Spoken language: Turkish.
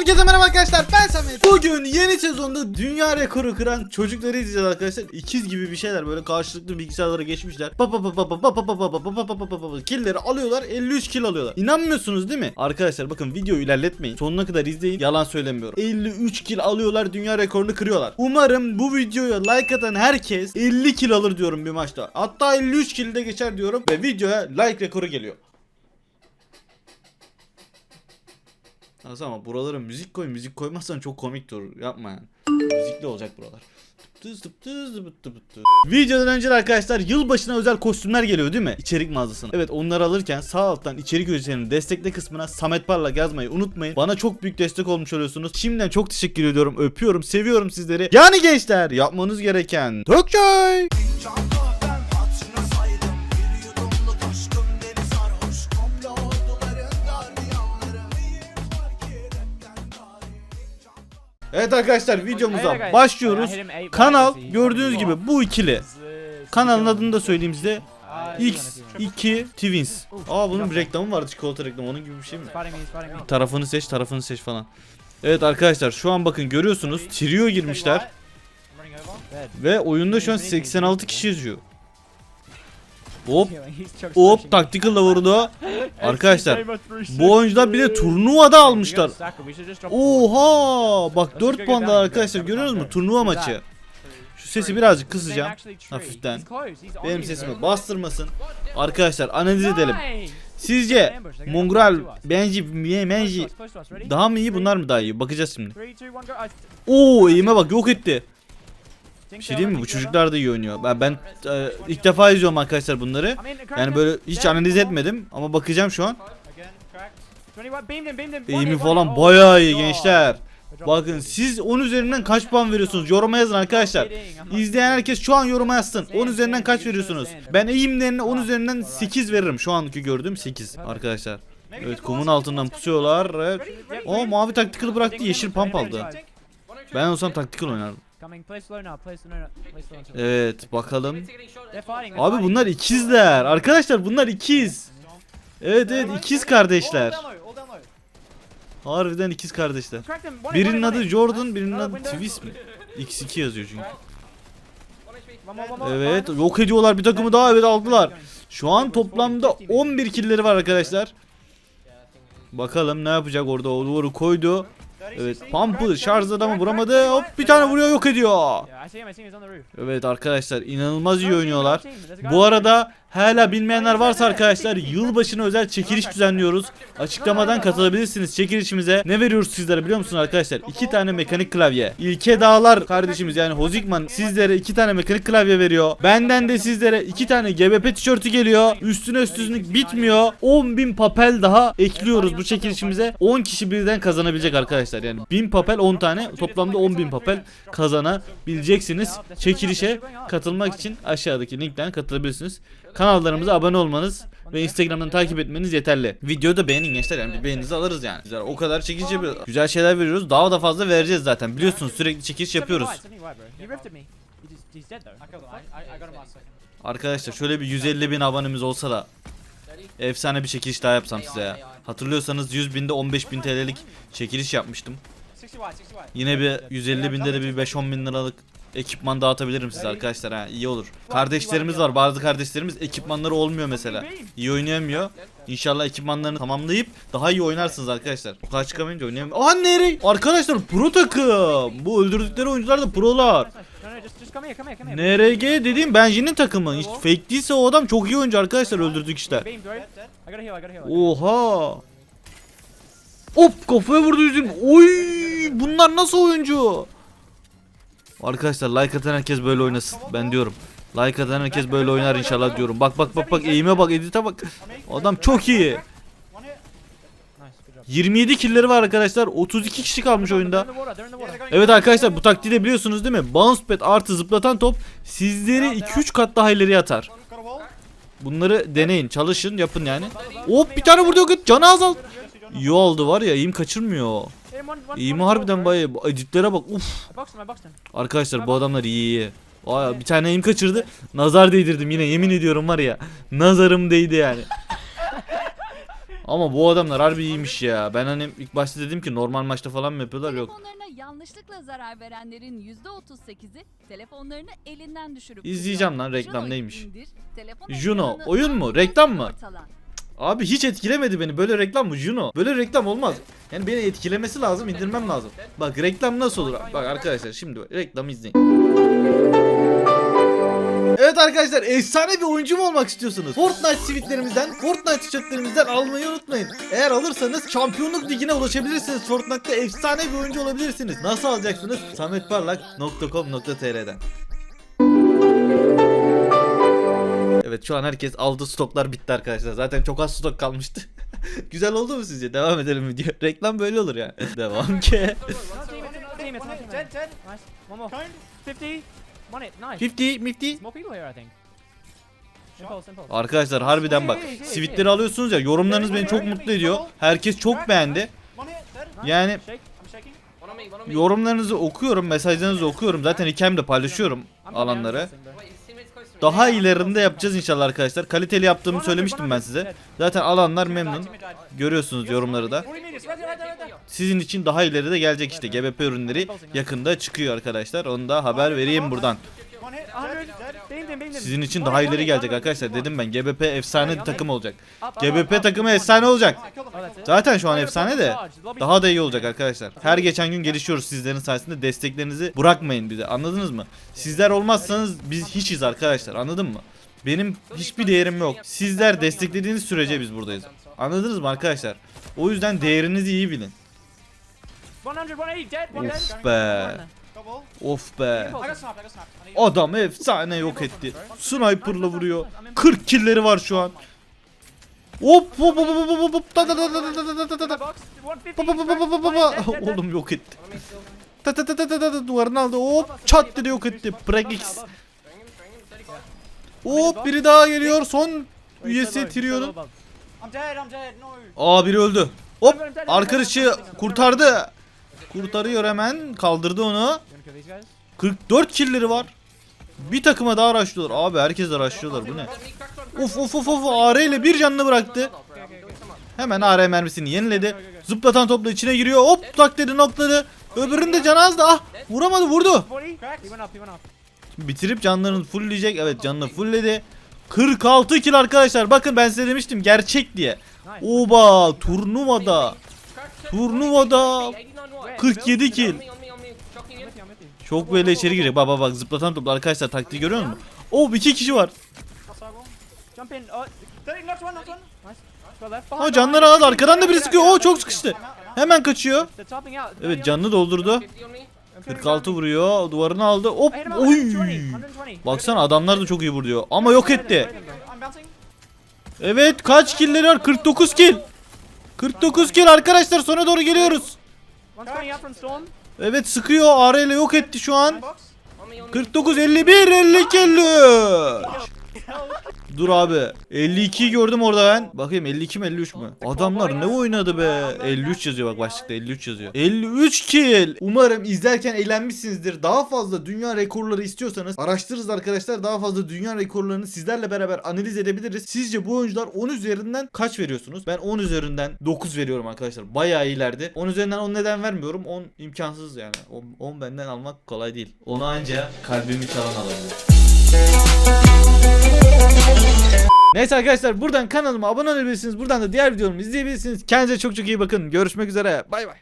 Herkese merhaba arkadaşlar ben Samet. Bugün yeni sezonda dünya rekoru kıran çocukları izleyeceğiz arkadaşlar. İkiz gibi bir şeyler böyle karşılıklı bilgisayarlara geçmişler. Pa pa pa pa pa pa pa pa pa pa pa pa pa pa Killleri alıyorlar 53 kill alıyorlar. İnanmıyorsunuz değil mi? Arkadaşlar bakın videoyu ilerletmeyin. Sonuna kadar izleyin. Yalan söylemiyorum. 53 kill alıyorlar dünya rekorunu kırıyorlar. Umarım bu videoya like atan herkes 50 kill alır diyorum bir maçta. Hatta 53 kill de geçer diyorum ve videoya like rekoru geliyor. Nasıl ama buralara müzik koy. Müzik koymazsan çok komik durur. Yapma yani. Müzikli olacak buralar. Videodan önce arkadaşlar yılbaşına özel kostümler geliyor değil mi? İçerik mağazasına. Evet onları alırken sağ alttan içerik ücretlerinin destekle kısmına Samet Parlak yazmayı unutmayın. Bana çok büyük destek olmuş oluyorsunuz. Şimdiden çok teşekkür ediyorum. Öpüyorum. Seviyorum sizleri. Yani gençler yapmanız gereken Tökçay. Evet arkadaşlar videomuza başlıyoruz. Kanal gördüğünüz gibi bu ikili. Kanalın adını da söyleyeyim size. Uh, X2 Twins. Aa bunun bir reklamı vardı çikolata reklamı onun gibi bir şey mi? Tarafını seç, tarafını seç falan. Evet arkadaşlar şu an bakın görüyorsunuz trio girmişler ve oyunda şu an 86 kişi yazıyor. Hop. Hop tactical'la vurdu. Arkadaşlar bu oyuncular bir de turnuvada almışlar. Oha! Bak 4 puanda arkadaşlar görüyoruz mu? Turnuva maçı. Şu sesi birazcık kısacağım hafiften. Benim sesimi bastırmasın. Arkadaşlar analiz edelim. Sizce Mongral, Benji, Menji daha mı iyi bunlar mı daha iyi? Bakacağız şimdi. Oo eğime bak yok etti. Bir şey diyeyim mi? Bu çocuklar da iyi oynuyor. Ben, ben e, ilk defa izliyorum arkadaşlar bunları. Yani böyle hiç analiz etmedim ama bakacağım şu an. Again, cracked. 21, beamed him, beamed him. One Eğimi falan. Oh bayağı my iyi gençler. Bakın siz 10 üzerinden kaç puan veriyorsunuz? Yoruma yazın arkadaşlar. İzleyen herkes şu an yoruma yazsın. 10 üzerinden kaç veriyorsunuz? Ben eğimlerine 10 üzerinden 8 veririm. Şu anki gördüğüm 8 arkadaşlar. Evet kumun altından pusuyorlar. Evet. O mavi taktikal bıraktı yeşil pump aldı. Ben olsam taktikal oynardım. Evet bakalım. Abi bunlar ikizler. Arkadaşlar bunlar ikiz. Evet evet ikiz kardeşler. Harbiden ikiz kardeşler. Birinin adı. Jordan, birinin adı. Twist mi? X2 yazıyor çünkü. Evet yok ediyorlar bir takımı daha evet aldılar. Şu an toplamda 11 killleri var arkadaşlar. Bakalım ne yapacak orada o duvarı koydu. Evet pump'ı şarj adamı vuramadı. Hop bir tane vuruyor yok ediyor. Evet arkadaşlar inanılmaz iyi oynuyorlar. Bu arada hala bilmeyenler varsa arkadaşlar yılbaşına özel çekiliş düzenliyoruz. Açıklamadan katılabilirsiniz çekilişimize. Ne veriyoruz sizlere biliyor musunuz arkadaşlar? İki tane mekanik klavye. İlke Dağlar kardeşimiz yani Hozikman sizlere iki tane mekanik klavye veriyor. Benden de sizlere iki tane GBP tişörtü geliyor. Üstüne üstünlük bitmiyor. 10.000 papel daha ekliyoruz bu çekilişimize. 10 kişi birden kazanabilecek arkadaşlar. Yani 1000 papel 10 tane toplamda 10.000 papel kazanabileceksiniz. Çekilişe katılmak için aşağıdaki linkten katılabilirsiniz. Kanallarımıza abone olmanız ve Instagram'dan takip etmeniz yeterli. Videoyu da beğenin gençler yani bir beğeninizi alırız yani. Güzel, o kadar yapıyoruz. Güzel şeyler veriyoruz. Daha da fazla vereceğiz zaten. Biliyorsunuz sürekli çekiliş yapıyoruz. Arkadaşlar şöyle bir 150 bin abonemiz olsa da efsane bir çekiliş daha yapsam size ya. Hatırlıyorsanız 100 binde 15 bin TL'lik çekiliş yapmıştım. Yine bir 150 binde de bir 5-10 bin liralık ekipman dağıtabilirim size arkadaşlar ha iyi olur. Kardeşlerimiz var bazı kardeşlerimiz ekipmanları olmuyor mesela. İyi oynayamıyor. İnşallah ekipmanlarını tamamlayıp daha iyi oynarsınız arkadaşlar. O kadar çıkamayınca oynayamıyor. Aa nereye? Arkadaşlar pro takım. Bu öldürdükleri oyuncular da prolar. NRG dediğim Benji'nin takımı. Hiç fake değilse o adam çok iyi oyuncu arkadaşlar öldürdük işte. Oha. Hop kafaya vurdu yüzüm. Oy bunlar nasıl oyuncu? Arkadaşlar like atan herkes böyle oynasın. Ben diyorum. Like atan herkes böyle oynar inşallah diyorum. Bak bak bak bak eğime bak edite bak. Adam çok iyi. 27 killleri var arkadaşlar. 32 kişi kalmış oyunda. Evet arkadaşlar bu taktiği de biliyorsunuz değil mi? Bounce pad artı zıplatan top sizleri 2-3 kat daha ileriye atar. Bunları deneyin, çalışın, yapın yani. Hop bir tane vurdu yok. Canı azalt. İyi oldu var ya, eğim kaçırmıyor. İyimi harbiden bayağı. Editlere bak. Uf. Arkadaşlar bu adamlar iyi iyi. Vay, bir tane eğim kaçırdı. Nazar değdirdim yine yemin ediyorum var ya. Nazarım değdi yani. Ama bu adamlar harbi iyiymiş ya. Ben hani ilk başta dedim ki normal maçta falan mı yapıyorlar yok. Telefonlarına yanlışlıkla zarar verenlerin %38'i telefonlarını elinden düşürüp İzleyeceğim lan, reklam Juno'yu neymiş? indir, telefon Juno, ekranını oyun mu? Reklam mı? ortalan. Abi hiç etkilemedi beni. Böyle reklam mı Juno? Böyle reklam olmaz. Yani beni etkilemesi lazım, indirmem lazım. Bak reklam nasıl olur? Bak arkadaşlar şimdi reklamı izleyin. Evet arkadaşlar efsane bir oyuncu mu olmak istiyorsunuz? Fortnite sivitlerimizden, Fortnite tişörtlerimizden almayı unutmayın. Eğer alırsanız şampiyonluk ligine ulaşabilirsiniz. Fortnite'da efsane bir oyuncu olabilirsiniz. Nasıl alacaksınız? sametparlak.com.tr'den Evet şu an herkes aldı stoklar bitti arkadaşlar. Zaten çok az stok kalmıştı. Güzel oldu mu sizce? Devam edelim video. Reklam böyle olur ya. Devam ki. Another team, it's another team, it's another team. Dead, dead. Nice. One more. 50. One it. Nice. 50 50. More people here, I think. Impulse, impulse. Arkadaşlar harbiden bak. Sivitleri alıyorsunuz ya yorumlarınız beni çok mutlu ediyor. Herkes çok beğendi. Yani yorumlarınızı okuyorum, mesajlarınızı okuyorum. Zaten hikayemde paylaşıyorum alanları. Daha ilerinde yapacağız inşallah arkadaşlar. Kaliteli yaptığımı 100, söylemiştim ben 100, size. Zaten alanlar memnun. Görüyorsunuz yorumları da. 40 meters, right there, right there, right there. Sizin için daha ileride gelecek işte GBP ürünleri yakında çıkıyor arkadaşlar. Onu da haber vereyim buradan. One hit, 100. dead, dead. Beamed him, beamed him. Sizin için daha ileri gelecek arkadaşlar. Dedim ben GBP efsane bir takım olacak. GBP takımı efsane olacak. Zaten şu an efsane de daha da iyi olacak arkadaşlar. Her geçen gün gelişiyoruz sizlerin sayesinde. Desteklerinizi bırakmayın bize. Anladınız mı? Sizler olmazsanız biz hiçiz arkadaşlar. Anladın mı? Benim hiçbir değerim yok. Sizler desteklediğiniz sürece biz buradayız. Anladınız mı arkadaşlar? O yüzden değerinizi iyi bilin. 100, 180, dead, one Of be. Of be. Adam efsane yok etti. Sniper'la vuruyor. 40 killleri var şu an. Hop hop hop hop hop hop da da da da da da da da da da. Box, 150, Pa pa pa pa pa pa pa one pa. hit, dead, dead, dead. Oğlum yok etti. Ta ta ta ta ta ta duvarını aldı. Hop çat dedi yok etti. 35. Hop biri daha geliyor. Son üyesi Tyrion'un. Aa biri öldü. Hop arkadaşı kurtardı. Kurtarıyor hemen. Kaldırdı onu. You wanna kill these guys? 44 killleri var. Bir takıma daha araştırıyorlar. Abi herkes araştırıyorlar bu ne? Of of of of AR ile bir canını bıraktı. Hemen AR mermisini yeniledi. Zıplatan topla içine giriyor. Hop tak dedi nokladı. Öbürünün de canı azdı. Ah vuramadı vurdu. 40? He went up, he went up. Bitirip canlarını fullleyecek. Evet canını fullledi. 46 kill arkadaşlar. Bakın ben size demiştim gerçek diye. Oba turnuvada. Turnuvada 89 what? 47 kill. Çok böyle içeri girecek. Bak bak bak zıplatan topla arkadaşlar taktiği görüyor musun? Oh iki kişi var. Ha canları az arkadan da biri sıkıyor. Oh çok sıkıştı. Hemen kaçıyor. Evet canını doldurdu. 46 vuruyor. Duvarını aldı. Hop. Oy. Baksana adamlar da çok iyi vuruyor. Ama yok etti. Evet kaç killleri var? 49 kill. 49 kill arkadaşlar sona doğru geliyoruz. Evet sıkıyor. AR ile yok etti şu an. My box. On me, on me. 49 51 52 53. Dur abi. 52'yi gördüm orada ben. Bakayım 52 mi 53 mü? Adamlar ne oynadı be? 53 yazıyor bak başlıkta 53 yazıyor. 53 kill. Umarım izlerken eğlenmişsinizdir. Daha fazla dünya rekorları istiyorsanız araştırırız arkadaşlar. Daha fazla dünya rekorlarını sizlerle beraber analiz edebiliriz. Sizce bu oyuncular 10 üzerinden kaç veriyorsunuz? Ben 10 üzerinden 9 veriyorum arkadaşlar. Bayağı iyilerdi. 10 üzerinden 10 neden vermiyorum? 10 imkansız yani. 10, 10 benden almak kolay değil. Onu anca kalbimi çalan alabilir. Neyse arkadaşlar buradan kanalıma abone olabilirsiniz. Buradan da diğer videolarımı izleyebilirsiniz. Kendinize çok çok iyi bakın. Görüşmek üzere. Bay bay.